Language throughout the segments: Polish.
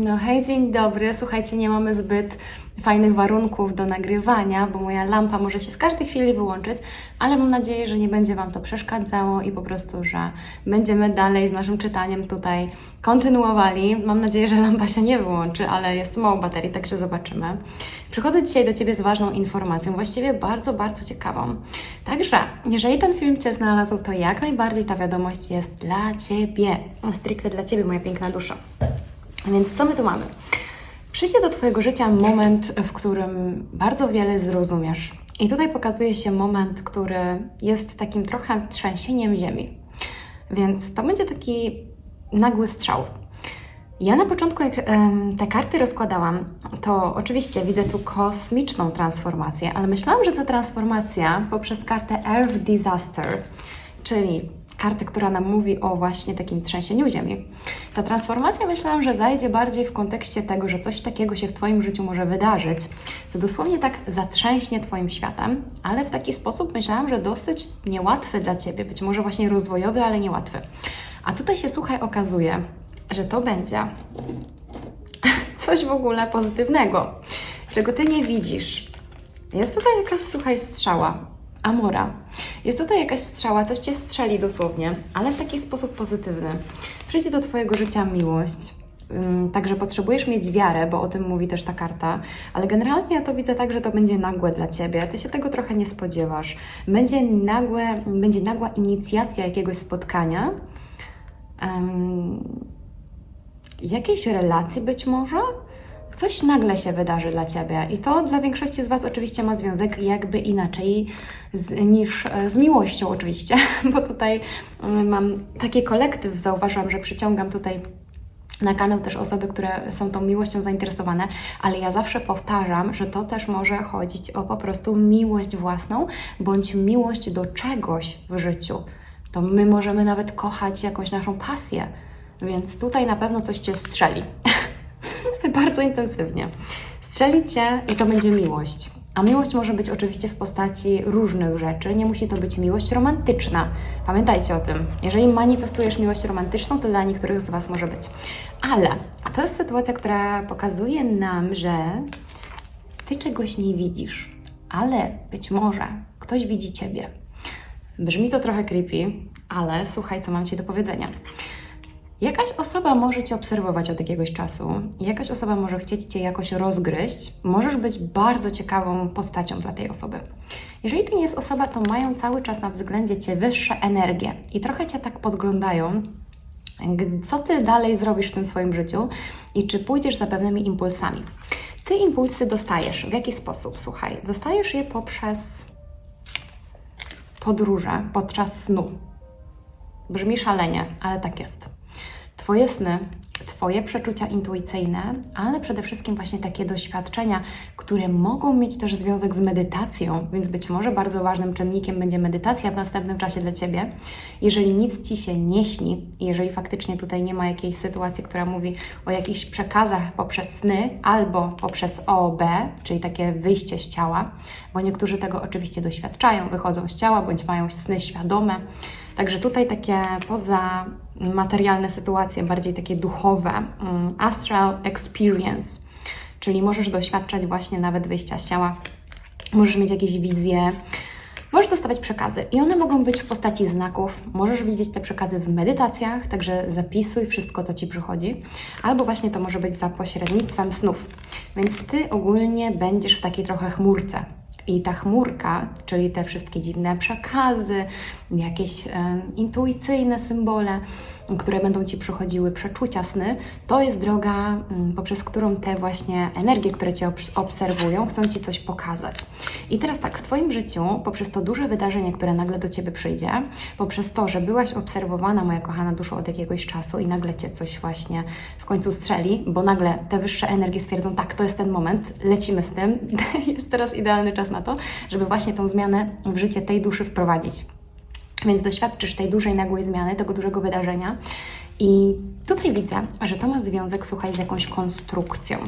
No hej, dzień dobry. Słuchajcie, nie mamy zbyt fajnych warunków do nagrywania, bo moja lampa może się w każdej chwili wyłączyć, ale mam nadzieję, że nie będzie Wam to przeszkadzało i po prostu, że będziemy dalej z naszym czytaniem tutaj kontynuowali. Mam nadzieję, że lampa się nie wyłączy, ale jest mało baterii, także zobaczymy. Przychodzę dzisiaj do Ciebie z ważną informacją, właściwie bardzo, bardzo ciekawą. Także, jeżeli ten film Cię znalazł, to jak najbardziej ta wiadomość jest dla Ciebie. Stricte dla Ciebie, moja piękna dusza. Więc co my tu mamy? Przyjdzie do Twojego życia moment, w którym bardzo wiele zrozumiesz. I tutaj pokazuje się moment, który jest takim trochę trzęsieniem ziemi. Więc to będzie taki nagły strzał. Ja na początku, jak te karty rozkładałam, to oczywiście widzę tu kosmiczną transformację, ale myślałam, że ta transformacja poprzez kartę Earth Disaster, czyli kartę, która nam mówi o właśnie takim trzęsieniu ziemi. Ta transformacja myślałam, że zajdzie bardziej w kontekście tego, że coś takiego się w Twoim życiu może wydarzyć, co dosłownie tak zatrzęśnie Twoim światem, ale w taki sposób myślałam, że dosyć niełatwy dla Ciebie, być może właśnie rozwojowy, ale niełatwy. A tutaj się, słuchaj, okazuje, że to będzie coś w ogóle pozytywnego, czego Ty nie widzisz. Jest tutaj jakaś, słuchaj, strzała. Amora. Jest tutaj jakaś strzała, coś Cię strzeli dosłownie, ale w taki sposób pozytywny. Przyjdzie do Twojego życia miłość. Także potrzebujesz mieć wiarę, bo o tym mówi też ta karta, ale generalnie ja to widzę tak, że to będzie nagłe dla Ciebie. Ty się tego trochę nie spodziewasz. Będzie, nagłe, będzie nagła inicjacja jakiegoś spotkania, em, jakiejś relacji być może. Coś nagle się wydarzy dla Ciebie i to dla większości z Was oczywiście ma związek jakby inaczej z, niż e, z miłością oczywiście, bo tutaj mm, mam taki kolektyw, zauważam, że przyciągam tutaj na kanał też osoby, które są tą miłością zainteresowane, ale ja zawsze powtarzam, że to też może chodzić o po prostu miłość własną bądź miłość do czegoś w życiu. To my możemy nawet kochać jakąś naszą pasję, więc tutaj na pewno coś Cię strzeli. Bardzo intensywnie. Strzeli Cię i to będzie miłość. A miłość może być oczywiście w postaci różnych rzeczy. Nie musi to być miłość romantyczna. Pamiętajcie o tym. Jeżeli manifestujesz miłość romantyczną, to dla niektórych z Was może być. Ale to jest sytuacja, która pokazuje nam, że Ty czegoś nie widzisz, ale być może ktoś widzi Ciebie. Brzmi to trochę creepy, ale słuchaj, co mam Ci do powiedzenia. Jakaś osoba może Cię obserwować od jakiegoś czasu, jakaś osoba może chcieć Cię jakoś rozgryźć, możesz być bardzo ciekawą postacią dla tej osoby. Jeżeli to nie jest osoba, to mają cały czas na względzie Cię wyższe energie i trochę Cię tak podglądają, co Ty dalej zrobisz w tym swoim życiu i czy pójdziesz za pewnymi impulsami. Ty impulsy dostajesz. W jaki sposób? Słuchaj, dostajesz je poprzez podróże podczas snu. Brzmi szalenie, ale tak jest. Twoje sny, Twoje przeczucia intuicyjne, ale przede wszystkim właśnie takie doświadczenia, które mogą mieć też związek z medytacją, więc być może bardzo ważnym czynnikiem będzie medytacja w następnym czasie dla Ciebie. Jeżeli nic Ci się nie śni, jeżeli faktycznie tutaj nie ma jakiejś sytuacji, która mówi o jakichś przekazach poprzez sny albo poprzez OOB, czyli takie wyjście z ciała, bo niektórzy tego oczywiście doświadczają, wychodzą z ciała bądź mają sny świadome. Także tutaj takie poza materialne sytuacje, bardziej takie duchowe, mm, astral experience, czyli możesz doświadczać właśnie nawet wyjścia z ciała, możesz mieć jakieś wizje, możesz dostawać przekazy i one mogą być w postaci znaków. Możesz widzieć te przekazy w medytacjach, także zapisuj wszystko, to Ci przychodzi, albo właśnie to może być za pośrednictwem snów. Więc Ty ogólnie będziesz w takiej trochę chmurce. I ta chmurka, czyli te wszystkie dziwne przekazy, jakieś intuicyjne symbole, które będą Ci przychodziły, przeczucia sny, to jest droga, mm, poprzez którą te właśnie energie, które Cię obs- obserwują, chcą Ci coś pokazać. I teraz tak, w Twoim życiu, poprzez to duże wydarzenie, które nagle do Ciebie przyjdzie, poprzez to, że byłaś obserwowana, moja kochana dusza, od jakiegoś czasu i nagle Cię coś właśnie w końcu strzeli, bo nagle te wyższe energie stwierdzą, tak, to jest ten moment, lecimy z tym, jest teraz idealny czas na to, żeby właśnie tą zmianę w życie tej duszy wprowadzić. Więc doświadczysz tej dużej, nagłej zmiany, tego dużego wydarzenia. I tutaj widzę, że to ma związek, słuchaj, z jakąś konstrukcją.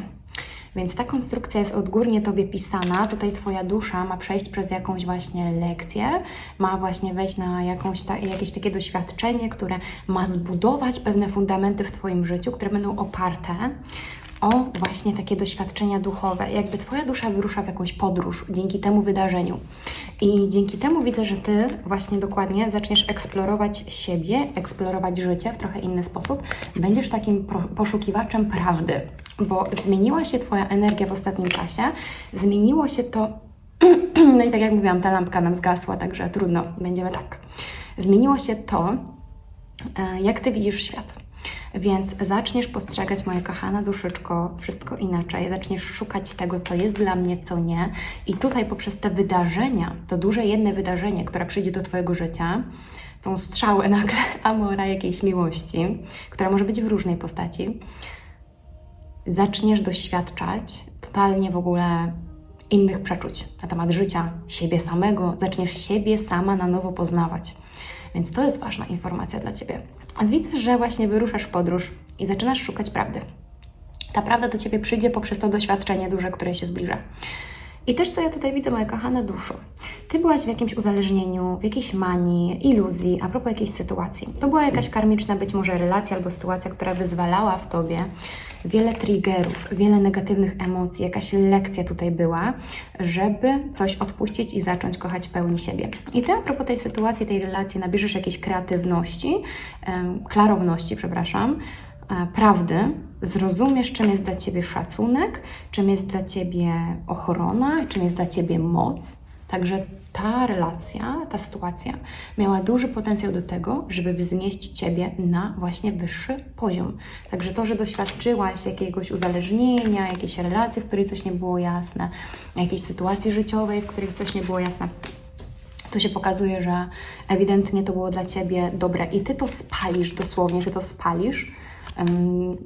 Więc ta konstrukcja jest odgórnie Tobie pisana. Tutaj Twoja dusza ma przejść przez jakąś właśnie lekcję, ma właśnie wejść na jakąś ta, jakieś takie doświadczenie, które ma zbudować pewne fundamenty w Twoim życiu, które będą oparte o właśnie takie doświadczenia duchowe. Jakby Twoja dusza wyrusza w jakąś podróż dzięki temu wydarzeniu. I dzięki temu widzę, że Ty właśnie dokładnie zaczniesz eksplorować siebie, eksplorować życie w trochę inny sposób. Będziesz takim poszukiwaczem prawdy, bo zmieniła się Twoja energia w ostatnim czasie, zmieniło się to no i tak jak mówiłam, ta lampka nam zgasła, także trudno, będziemy tak. Zmieniło się to, e, jak Ty widzisz świat. Więc zaczniesz postrzegać, moja kochana duszyczko, wszystko inaczej. Zaczniesz szukać tego, co jest dla mnie, co nie. I tutaj poprzez te wydarzenia, to duże jedno wydarzenie, które przyjdzie do Twojego życia, tą strzałę nagle amora jakiejś miłości, która może być w różnej postaci, zaczniesz doświadczać totalnie w ogóle innych przeczuć na temat życia, siebie samego, zaczniesz siebie sama na nowo poznawać. Więc to jest ważna informacja dla Ciebie. Widzę, że właśnie wyruszasz w podróż i zaczynasz szukać prawdy. Ta prawda do Ciebie przyjdzie poprzez to doświadczenie duże, które się zbliża. I też co ja tutaj widzę, moja kochana duszo. Ty byłaś w jakimś uzależnieniu, w jakiejś manii, iluzji, a propos jakiejś sytuacji. To była jakaś karmiczna być może relacja albo sytuacja, która wyzwalała w Tobie wiele triggerów, wiele negatywnych emocji, jakaś lekcja tutaj była, żeby coś odpuścić i zacząć kochać pełni siebie. I Ty a propos tej sytuacji, tej relacji nabierzesz jakiejś kreatywności, klarowności, przepraszam, prawdy, zrozumiesz, czym jest dla Ciebie szacunek, czym jest dla Ciebie ochrona, czym jest dla Ciebie moc. Także ta relacja, ta sytuacja miała duży potencjał do tego, żeby wznieść Ciebie na właśnie wyższy poziom. Także to, że doświadczyłaś jakiegoś uzależnienia, jakiejś relacji, w której coś nie było jasne, jakiejś sytuacji życiowej, w której coś nie było jasne, tu się pokazuje, że ewidentnie to było dla Ciebie dobre i Ty to spalisz dosłownie, Ty to spalisz.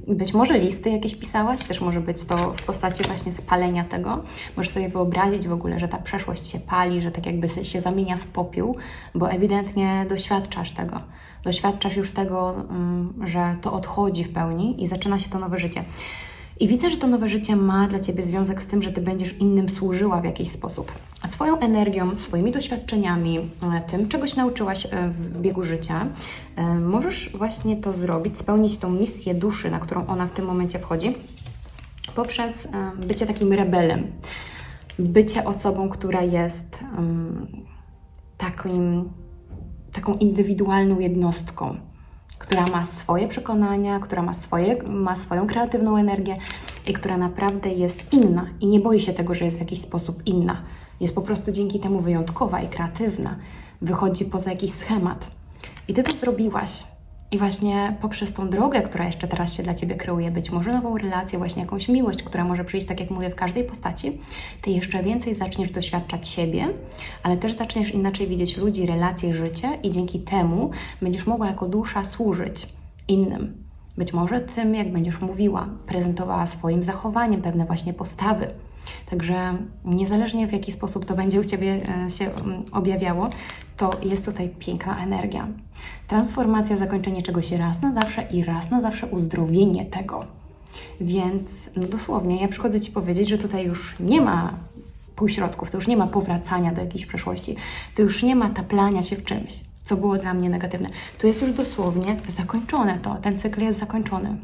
Być może listy jakieś pisałaś, też może być to w postaci właśnie spalenia tego. Możesz sobie wyobrazić w ogóle, że ta przeszłość się pali, że tak jakby się zamienia w popiół, bo ewidentnie doświadczasz tego. Doświadczasz już tego, że to odchodzi w pełni i zaczyna się to nowe życie. I widzę, że to nowe życie ma dla Ciebie związek z tym, że Ty będziesz innym służyła w jakiś sposób. Swoją energią, swoimi doświadczeniami, e, tym, czegoś nauczyłaś e, w biegu życia, e, możesz właśnie to zrobić, spełnić tą misję duszy, na którą ona w tym momencie wchodzi, poprzez bycie takim rebelem. Bycie osobą, która jest takim, taką indywidualną jednostką, która ma swoje przekonania, która ma, swoje, ma swoją kreatywną energię i która naprawdę jest inna i nie boi się tego, że jest w jakiś sposób inna. Jest po prostu dzięki temu wyjątkowa i kreatywna. Wychodzi poza jakiś schemat. I Ty to zrobiłaś. I właśnie poprzez tą drogę, która jeszcze teraz się dla Ciebie kreuje, być może nową relację, właśnie jakąś miłość, która może przyjść, tak jak mówię, w każdej postaci, Ty jeszcze więcej zaczniesz doświadczać siebie, ale też zaczniesz inaczej widzieć ludzi, relacje, życie i dzięki temu będziesz mogła jako dusza służyć innym. Być może tym, jak będziesz mówiła, prezentowała swoim zachowaniem pewne właśnie postawy. Także niezależnie w jaki sposób to będzie u Ciebie e, się mm, objawiało, to jest tutaj piękna energia. Transformacja, zakończenie czegoś raz na zawsze i raz na zawsze uzdrowienie tego. Więc no dosłownie, ja przychodzę Ci powiedzieć, że tutaj już nie ma półśrodków, to już nie ma powracania do jakiejś przeszłości, to już nie ma taplania się w czymś, co było dla mnie negatywne. Tu jest już dosłownie zakończone to, ten cykl jest zakończony.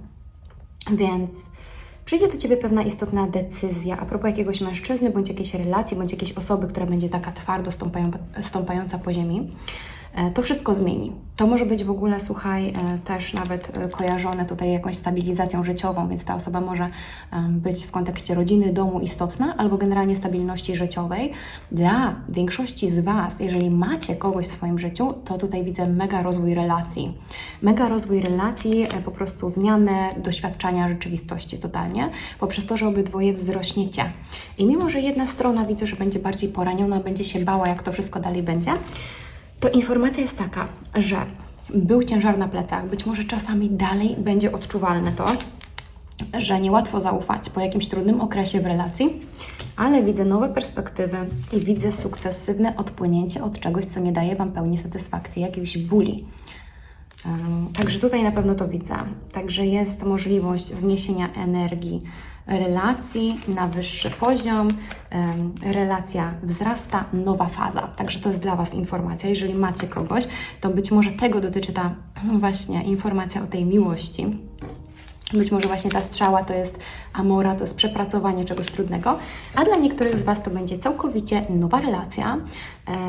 Więc przyjdzie do Ciebie pewna istotna decyzja a propos jakiegoś mężczyzny, bądź jakiejś relacji, bądź jakiejś osoby, która będzie taka twardo stąpają, stąpająca po ziemi. E, To wszystko zmieni. To może być w ogóle, słuchaj, e, też nawet e, kojarzone tutaj jakąś stabilizacją życiową, więc ta osoba może być w kontekście rodziny, domu istotna, albo generalnie stabilności życiowej. Dla większości z Was, jeżeli macie kogoś w swoim życiu, to tutaj widzę mega rozwój relacji. Mega rozwój relacji, po prostu zmianę doświadczania rzeczywistości totalnie, poprzez to, że obydwoje wzrośniecie. I mimo, że jedna strona widzę, że będzie bardziej poraniona, będzie się bała, jak to wszystko dalej będzie, to informacja jest taka, że był ciężar na plecach, być może czasami dalej będzie odczuwalne to, że niełatwo zaufać po jakimś trudnym okresie w relacji, ale widzę nowe perspektywy i widzę sukcesywne odpłynięcie od czegoś, co nie daje Wam pełni satysfakcji, jakiejś bóli. Także tutaj na pewno to widzę. Także jest możliwość wzniesienia energii relacji na wyższy poziom. Relacja wzrasta, nowa faza. Także to jest dla Was informacja. Jeżeli macie kogoś, to być może tego dotyczy ta właśnie informacja o tej miłości. Być może właśnie ta strzała to jest amora, to jest przepracowanie czegoś trudnego, a dla niektórych z Was to będzie całkowicie nowa relacja,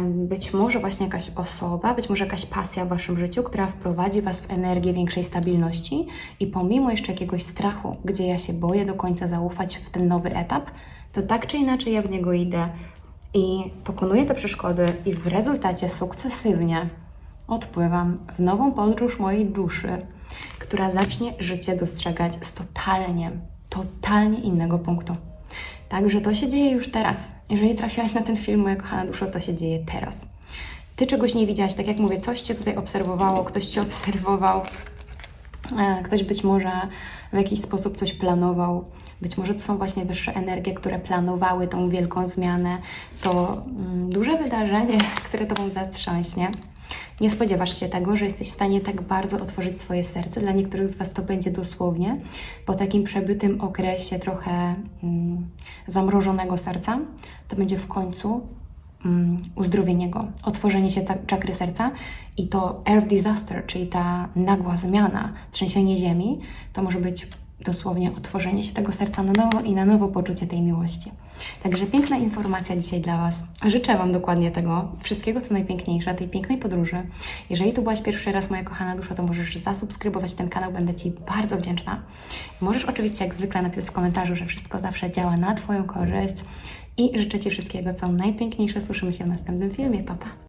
być może właśnie jakaś osoba, być może jakaś pasja w Waszym życiu, która wprowadzi Was w energię większej stabilności i pomimo jeszcze jakiegoś strachu, gdzie ja się boję do końca zaufać w ten nowy etap, to tak czy inaczej ja w niego idę i pokonuję te przeszkody i w rezultacie sukcesywnie odpływam w nową podróż mojej duszy, która zacznie życie dostrzegać z totalnie, totalnie innego punktu. Także to się dzieje już teraz. Jeżeli trafiłaś na ten film, moja kochana duszo, to się dzieje teraz. Ty czegoś nie widziałaś, tak jak mówię, coś Cię tutaj obserwowało, ktoś Cię obserwował, E, Ktoś być może w jakiś sposób coś planował. Być może to są właśnie wyższe energie, które planowały tą wielką zmianę. To mm, duże wydarzenie, które Tobą zatrząśnie. Nie spodziewasz się tego, że jesteś w stanie tak bardzo otworzyć swoje serce. Dla niektórych z Was to będzie dosłownie po takim przebytym okresie trochę mm, zamrożonego serca. To będzie w końcu mm, uzdrowienie go, otworzenie się czakry serca i to earth disaster, czyli ta nagła zmiana, trzęsienie ziemi, to może być dosłownie otworzenie się tego serca na nowo i na nowo poczucie tej miłości. Także piękna informacja dzisiaj dla Was. Życzę Wam dokładnie tego, wszystkiego co najpiękniejsze, tej pięknej podróży. Jeżeli tu byłaś pierwszy raz, moja kochana dusza, to możesz zasubskrybować ten kanał, będę Ci bardzo wdzięczna. Możesz oczywiście jak zwykle napisać w komentarzu, że wszystko zawsze działa na Twoją korzyść i życzę Ci wszystkiego co najpiękniejsze. Słyszymy się w następnym filmie. Pa, pa.